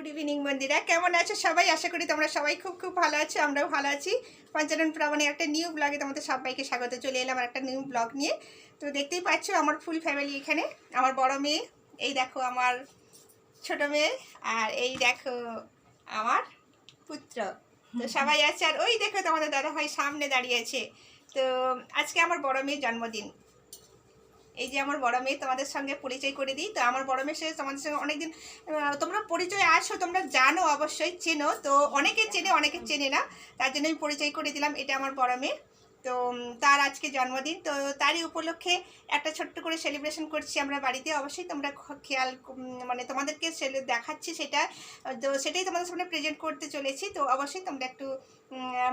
Good evening মন্দিরা। কেমন আছো সবাই? আশা করি তোমরা সবাই খুব খুব ভালো আছো আমরাও ভালো আছি। পঞ্চানন প্রাবণে একটা নিউ ব্লগে তোমাদের সবাইকে স্বাগত। চলে এলাম আর একটা নিউ ব্লগ নিয়ে। তো দেখতেই পাচ্ছ আমার ফুল ফ্যামিলি এখানে। আমার বড় মেয়ে এই দেখো আমার ছোট মেয়ে আর এই দেখো আমার পুত্র। তো সবাই আছে আর ওই দেখো তোমাদের দাদা ভাই সামনে দাঁড়িয়ে আছে। তো আজকে আমার বড় মেয়ের জন্মদিন। এই যে আমার বড় মেয়ে তোমাদের সঙ্গে পরিচয় করে দিই। তো আমার বড় মেয়ে সে তোমাদের সঙ্গে অনেকদিন তোমরা পরিচয় আসো তোমরা জানো, অবশ্যই চেনো। তো অনেকে চেনে অনেকে চেনে না। তার জন্য আমি পরিচয় করে দিলাম। এটা আমার বড় মেয়ে। তো তার আজকে জন্মদিন। তো তারই উপলক্ষে একটা ছোট্ট করে সেলিব্রেশন করছি আমরা বাড়িতে। অবশ্যই তোমরা খেয়াল মানে তোমাদেরকে দেখাচ্ছি সেটা। তো সেটাই তোমাদের সামনে প্রেজেন্ট করতে চলেছি। তো অবশ্যই তোমরা একটু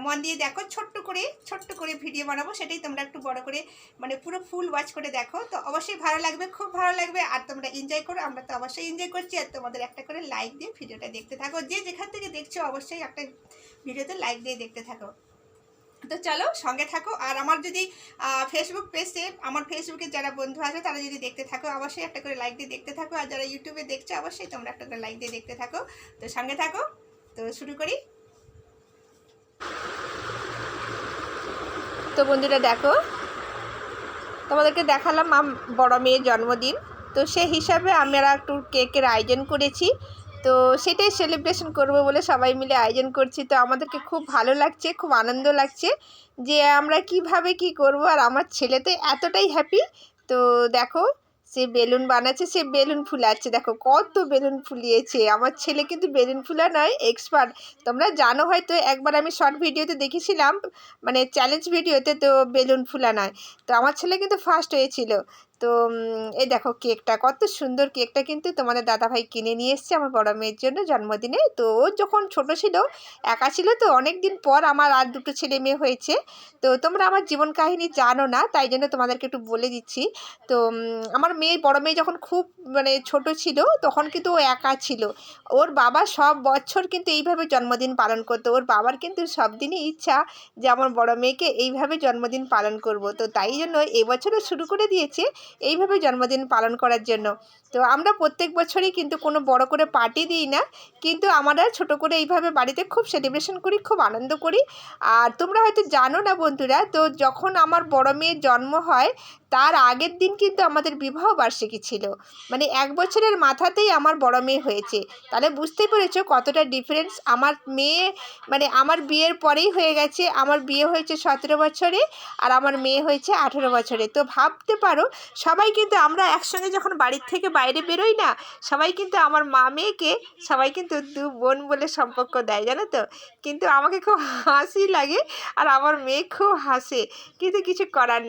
মন দিয়ে দেখো। ছোট্ট করে ছোট্ট করে ভিডিও বানাবো। সেটাই তোমরা একটু বড় করে মানে পুরো ফুল ওয়াচ করে দেখো। তো অবশ্যই ভালো লাগবে, খুব ভালো লাগবে। আর তোমরা এনজয় করো। আমরা তো অবশ্যই এনজয় করছি। আর তোমাদের একটা করে লাইক দিয়ে ভিডিওটা দেখতে থাকো। যে যেখান থেকে দেখছ, অবশ্যই একটা ভিডিওতে লাইক দিয়ে দেখতে থাকো। তো চলো সঙ্গে থাকো। আর আমার যদি ফেসবুক পেজে আমার ফেসবুকে যারা বন্ধু আছে, তারা যদি দেখতে থাকো, অবশ্যই একটা করে লাইক দিয়ে দেখতে থাকো। আর যারা ইউটিউবে দেখছ, অবশ্যই তোমরা একটা করে লাইক দিয়ে দেখতে থাকো। তো সঙ্গে থাকো। তো শুরু করি। তো বন্ধুরা দেখো, তোমাদেরকে দেখালাম বড় মেয়ের জন্মদিন। তো সেই হিসাবে আমরা একটু কেকের আয়োজন করেছি। তো সেটাই সেলিব্রেশন করব বলে সবাই মিলে আয়োজন করছি। তো আমাদেরকে খুব ভালো লাগছে, খুব আনন্দ লাগছে যে আমরা কীভাবে কি করব আর আমার ছেলে তো এতটাই হ্যাপি তো দেখো, সে বেলুন বানাচ্ছে, সে বেলুন ফুলাচ্ছে। দেখো কত বেলুন ফুলিয়েছে। আমার ছেলে কিন্তু বেলুন ফুলা নয় এক্সপার্ট তোমরা জানো হয়তো, একবার আমি শর্ট ভিডিওতে দেখেছিলাম মানে চ্যালেঞ্জ ভিডিওতে তো বেলুন ফুলা নয়। তো আমার ছেলে কিন্তু ফার্স্ট হয়েছিল। তো এই দেখো কেকটা কত সুন্দর কেকটা কিন্তু তোমাদের দাদাভাই কিনে নিয়ে এসছে আমার বড় মেয়ের জন্য জন্মদিনে। তো ও যখন ছোট ছিল, একা ছিল, তো অনেক দিন পর আমার আর দুটো ছেলে মেয়ে হয়েছে। তো তোমরা আমার জীবন কাহিনী জানো না, তাই জন্য তোমাদেরকে একটু বলে দিচ্ছি। তো আমার মেয়ে, বড় মেয়ে যখন খুব মানে ছোট ছিল, তখন কিন্তু ও একা ছিল। ওর বাবা সব বছর কিন্তু এইভাবে জন্মদিন পালন করতো। ওর বাবার কিন্তু সব দিনই ইচ্ছা যে আমার বড় মেয়েকে এইভাবে জন্মদিন পালন করব। তো তাই জন্য এবছরও শুরু করে দিয়েছে। এইভাবে জন্মদিন পালন করার জন্য। তো আমরা প্রত্যেক বছরই কিন্তু কোনো বড় করে পার্টি দিই না, কিন্তু আমরা ছোট করে এইভাবে বাড়িতে খুব সেলিব্রেশন করি, খুব আনন্দ করি। আর তোমরা হয়তো জানো না বন্ধুরা, তো যখন আমার বড় মেয়ের জন্ম হয় তার আগের দিন কিন্তু আমাদের বিবাহ বার্ষিকী ছিল। মানে এক বছরের মাথাতেই আমার বড় মেয়ে হয়েছে। তাহলে বুঝতেই পেরেছ কতটা ডিফারেন্স আমার মেয়ে মানে আমার বিয়ের পরেই হয়ে গেছে। আমার বিয়ে হয়েছে সতেরো বছরে আর আমার মেয়ে হয়েছে আঠেরো বছরে। তো ভাবতে পারো, সবাই কিন্তু আমরা একসঙ্গে যখন বাড়ির থেকে বাইরে বেরোই না, সবাই কিন্তু আমার মা মেয়েকে সবাই কিন্তু দু বোন বলে সম্পর্ক দেয়, জানো তো? কিন্তু আমাকে খুব হাসি লাগে আর আমার মেয়ে খুব হাসে। কিন্তু কিছু করার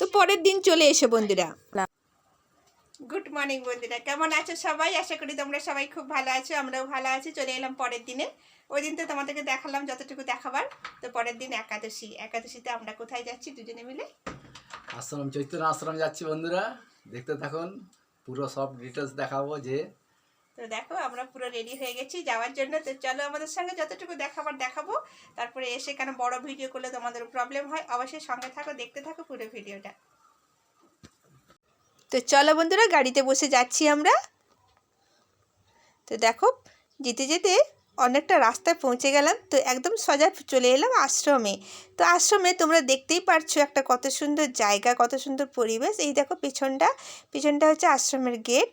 তো পরের দিন চলে এসো বন্ধুরা। গুড মর্নিং বন্ধুরা কেমন আছো সবাই? আশা করি তোমরা সবাই খুব ভালো আছো আমরাও ভালো আছি চলে এলাম পরের দিনে। ওই দিন তো তোমাদেরকে দেখালাম যতটুকু দেখাবার তো পরের দিন একাদশী। একাদশীতে আমরা কোথায় যাচ্ছি দুজনে মিলে? আশ্রম চৈতন্য আশ্রম যাচ্ছি বন্ধুরা। দেখতে থাকুন পুরো সব ডিটেলস দেখাবো যে তো দেখো, আমরা পুরো রেডি হয়ে গেছি যাওয়ার জন্য। তো চলো আমাদের সঙ্গে যতটুকু দেখাবার দেখাবো। তারপরে এসে কেন বড় ভিডিও করলে তোমাদের প্রবলেম হয়, অবশ্যই সঙ্গে থাকো, দেখতে থাকো পুরো ভিডিওটা তো চলো বন্ধুরা, গাড়িতে বসে যাচ্ছি আমরা। তো দেখো, যেতে যেতে অনেকটা রাস্তায় পৌঁছে গেলাম। তো একদম সোজা চলে এলাম আশ্রমে। তো আশ্রমে তোমরা দেখতেই পারছ একটা কত সুন্দর জায়গা, কত সুন্দর পরিবেশ। এই দেখো পিছনটা পিছনটা হচ্ছে আশ্রমের গেট।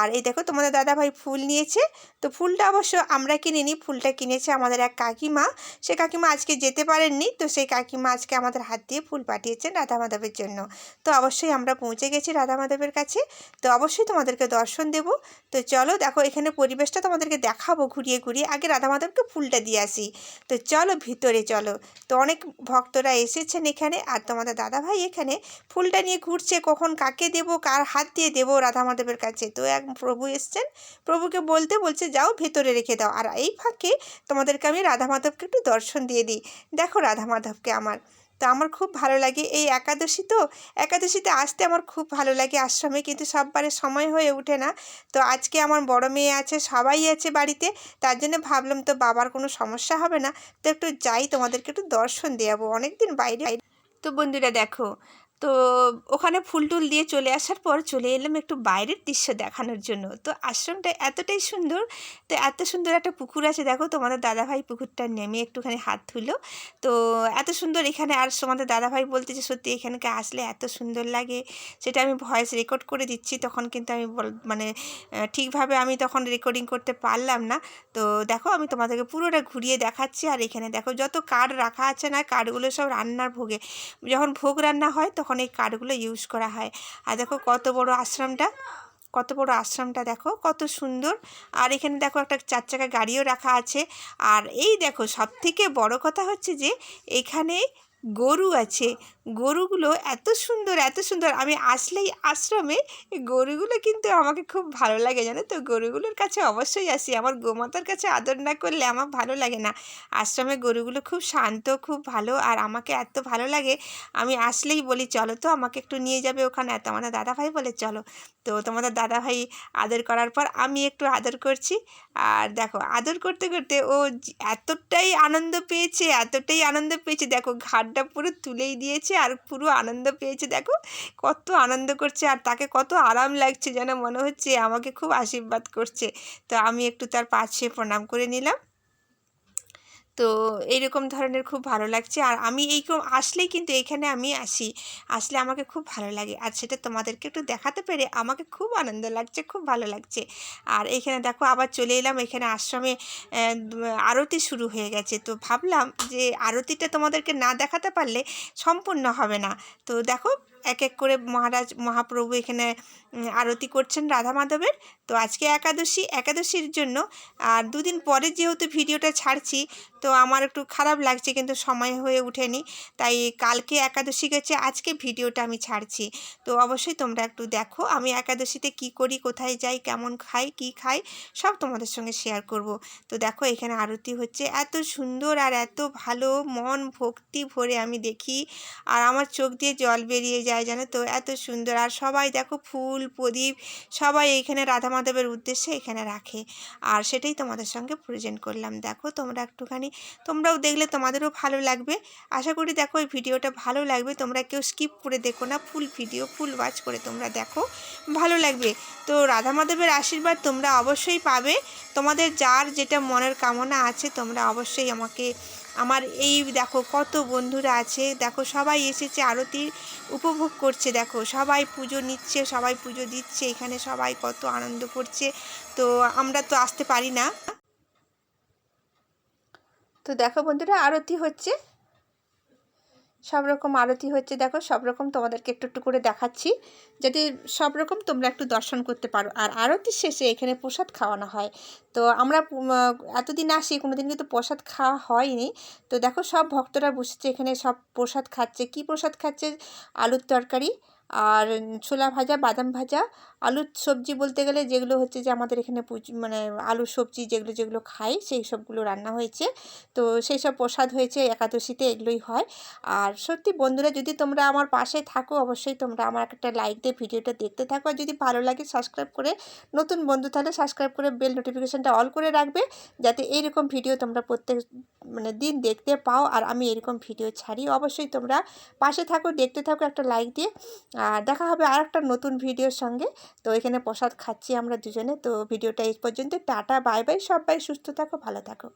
আর এই দেখো তোমাদের দাদাভাই ফুল নিয়েছে। তো ফুলটা অবশ্য আমরা কিনিনি, ফুলটা কিনেছে আমাদের এক কাকিমা। সে কাকিমা আজকে যেতে পারেননি, তো সেই কাকিমা আজকে আমাদের হাত দিয়ে ফুল পাঠিয়েছেন রাধা মাধবের জন্য। তো অবশ্যই আমরা পৌঁছে গেছি রাধা মাধবের কাছে। তো অবশ্যই তোমাদেরকে দর্শন দেব। তো চলো দেখো এখানে পরিবেশটা তোমাদেরকে দেখাবো ঘুরিয়ে ঘুরিয়ে। আগে রাধা মাধবকে ফুলটা দিয়ে আসি। তো চলো ভিতরে চলো। তো অনেক ভক্তরা এসেছেন এখানে আর তোমাদের দাদাভাই এখানে ফুলটা নিয়ে ঘুরছে, কখন কাকে দেব, কার হাত দিয়ে দেবো, রাধা মাধবের কাছে। তো এক প্রভু এসছেন, প্রভুকে বলতে বলছে, যাও ভেতরে রেখে দাও। আর এই ফাঁকে তোমাদেরকে আমি রাধা মাধবকে একটু দর্শন দিয়ে দিই। দেখো রাধা মাধবকে আমার। তো আমার খুব ভালো লাগে। এই একাদশী তো, একাদশীতে আসতে আমার খুব ভালো লাগে। আশ্রমে কিন্তু সববারে সময় হয়ে ওঠে না। তো আজকে আমার বড় মেয়ে আছে, সবাই আছে বাড়িতে। তার জন্য ভাবলাম তো বাবার কোনো সমস্যা হবে না। তো একটু যাই, তোমাদেরকে একটু দর্শন দেওয়াবো অনেক দিন বাইরে তো বন্ধুরা দেখো তো ওখানে ফুল টুল দিয়ে চলে আসার পর চলে এলাম একটু বাইরের দৃশ্য দেখানোর জন্য। তো আশ্রমটা এতটাই সুন্দর, তো এত সুন্দর একটা পুকুর আছে। দেখো তোমাদের দাদাভাই পুকুরটা নেমে একটুখানি হাত ধুলো। তো এত সুন্দর এখানে আর তোমাদের দাদাভাই বলতে যে সত্যি এখানকে আসলে এত সুন্দর লাগে, সেটা আমি ভয়েস রেকর্ড করে দিচ্ছি। তখন কিন্তু আমি মানে ঠিকভাবে আমি তখন রেকর্ডিং করতে পারলাম না। তো দেখো আমি তোমাদেরকে পুরোটা ঘুরিয়ে দেখাচ্ছি। আর এখানে দেখো যত কার্ড রাখা আছে না, কার্ডগুলো সব রান্নার ভোগে। যখন ভোগ রান্না হয় তখন এই কার্ডগুলো ইউজ করা হয়। আর দেখো কত বড় আশ্রমটা, কত বড় আশ্রমটা দেখো, কত সুন্দর। আর এখানে দেখো একটা চার চাকা গাড়িও রাখা আছে। আর এই দেখো সব থেকে বড় কথা হচ্ছে যে, এখানে গরু আছে। গরুগুলো এত সুন্দর এত সুন্দর। আমি আসলেই আশ্রমে গরুগুলো কিন্তু আমাকে খুব ভালো লাগে, জানো তো? গরুগুলোর কাছে অবশ্যই আসি। আমার গোমাতার কাছে আদর না করলে আমার ভালো লাগে না। আশ্রমে গরুগুলো খুব শান্ত, খুব ভালো আর আমাকে এত ভালো লাগে, আমি আসলেই বলি, চলো তো, আমাকে একটু নিয়ে যাবে ওখানে। আর তোমাদের দাদাভাই বলে, চলো। তো তোমাদের দাদাভাই আদর করার পর আমি একটু আদর করছি। আর দেখো, আদর করতে করতে ও এতটাই আনন্দ পেয়েছে, এতটাই আনন্দ পেয়েছে। দেখো ঘাটটা পুরো তুলেই দিয়েছে আর পুরো আনন্দ পেয়েছে। দেখো, কত আনন্দ করছে আর তাকে কত আরাম লাগছে যেন মনে হচ্ছে, আমাকে খুব আশীর্বাদ করছে। তো আমি একটু তার পাশে প্রণাম করে নিলাম। তো এইরকম ধরনের খুব ভালো লাগছে। আর আমি এইরকম আসলেই কিন্তু এখানে আমি আসি। আসলে আমাকে খুব ভালো লাগে। আর সেটা তোমাদেরকে একটু দেখাতে পেরে আমাকে খুব আনন্দ লাগছে, খুব ভালো লাগছে। আর এখানে দেখো আবার চলে এলাম। এখানে আশ্রমে আরতি শুরু হয়ে গেছে। তো ভাবলাম যে আরতিটা তোমাদেরকে না দেখাতে পারলে সম্পূর্ণ হবে না। তো দেখো এক এক করে মহারাজ, মহাপ্রভু এখানে আরতি করছেন রাধা মাধবের। তো আজকে একাদশী, একাদশীর জন্য, আর দুদিন পরে যেহেতু ভিডিওটা ছাড়ছি, তো আমার একটু খারাপ লাগছে কিন্তু সময় হয়ে ওঠেনি, তাই কালকে একাদশী গেছে, আজকে ভিডিওটা আমি ছাড়ছি। তো অবশ্যই তোমরা একটু দেখো, আমি একাদশীতে কি করি, কোথায় যাই, কেমন খাই, কি খাই, সব তোমাদের সঙ্গে শেয়ার করব। তো দেখো, এখানে আরতি হচ্ছে, এত সুন্দর আর এত ভালো, মন ভক্তি ভরে আমি দেখি, আর আমার চোখ দিয়ে জল বেরিয়ে যায়। জানো তো? এত সুন্দর। আর সবাই দেখো ফুল, প্রদীপ সবাই এখানে রাধা মাধবের উদ্দেশ্যে এখানে রাখে। আর সেটাই তোমাদের সঙ্গে প্রেজেন্ট করলাম। দেখো তোমরা একটুখানি, তোমরাও দেখলে তোমাদেরও ভালো লাগবে। আশা করি দেখো এই ভিডিওটা ভালো লাগবে। তোমরা কেউ স্কিপ করে দেখো না। ফুল ভিডিও ফুল ওয়াচ করে তোমরা দেখো। ভালো লাগবে। তো রাধা মাধবের আশীর্বাদ তোমরা অবশ্যই পাবে। তোমাদের যার যেটা মনের কামনা আছে তোমরা অবশ্যই আমাকে আমার এই দেখো কত বন্ধুরা আছে। দেখো সবাই এসেছে, আরতি উপভোগ করছে। দেখো সবাই পুজো নিচ্ছে, সবাই পুজো দিচ্ছে, এখানে সবাই কত আনন্দ করছে। তো আমরা তো আসতে পারি না। তো দেখো বন্ধুরা, আরতি হচ্ছে। সব রকম আরতি হচ্ছে, দেখো সব রকম তোমাদেরকে একটু একটু করে দেখাচ্ছি। যাতে সব রকম তোমরা একটু দর্শন করতে পারো। আর আরতির শেষে এখানে প্রসাদ খাওয়ানো হয়। তো আমরা এতদিন আসি কোনো দিন কিন্তু প্রসাদ খাওয়া হয়নি। তো দেখো সব ভক্তরা বসেছে এখানে, সব প্রসাদ খাচ্ছে। কি প্রসাদ খাচ্ছে? আলুর তরকারি আর ছোলা ভাজা, বাদাম ভাজা আলুর সবজি বলতে গেলে যেগুলো হচ্ছে যে আমাদের এখানে মানে আলুর সবজি যেগুলো যেগুলো খাই সেই সবগুলো রান্না হয়েছে। তো সেই সব প্রসাদ হয়েছে, একাদশীতে এগুলোই হয়। আর সত্যি বন্ধুরা, যদি তোমরা আমার পাশে থাকো, অবশ্যই তোমরা আমার একটা লাইক দিয়ে ভিডিওটা দেখতে থাকো। আর যদি ভালো লাগে সাবস্ক্রাইব করে নতুন বন্ধু তাহলে সাবস্ক্রাইব করে বেল নোটিফিকেশানটা অল করে রাখবে। যাতে এইরকম ভিডিও তোমরা প্রত্যেক মানে দিন দেখতে পাও। আর আমি এরকম ভিডিও ছাড়ি। অবশ্যই তোমরা পাশে থাকো, দেখতে থাকো একটা লাইক দিয়ে। আর দেখা হবে আর একটা নতুন ভিডিওর সঙ্গে। তো এখানে প্রসাদ খাচ্ছি আমরা দুজনে। তো ভিডিওটা এই পর্যন্ত। Tata, bye bye. সবাই সুস্থ থাকো, ভালো থাকো।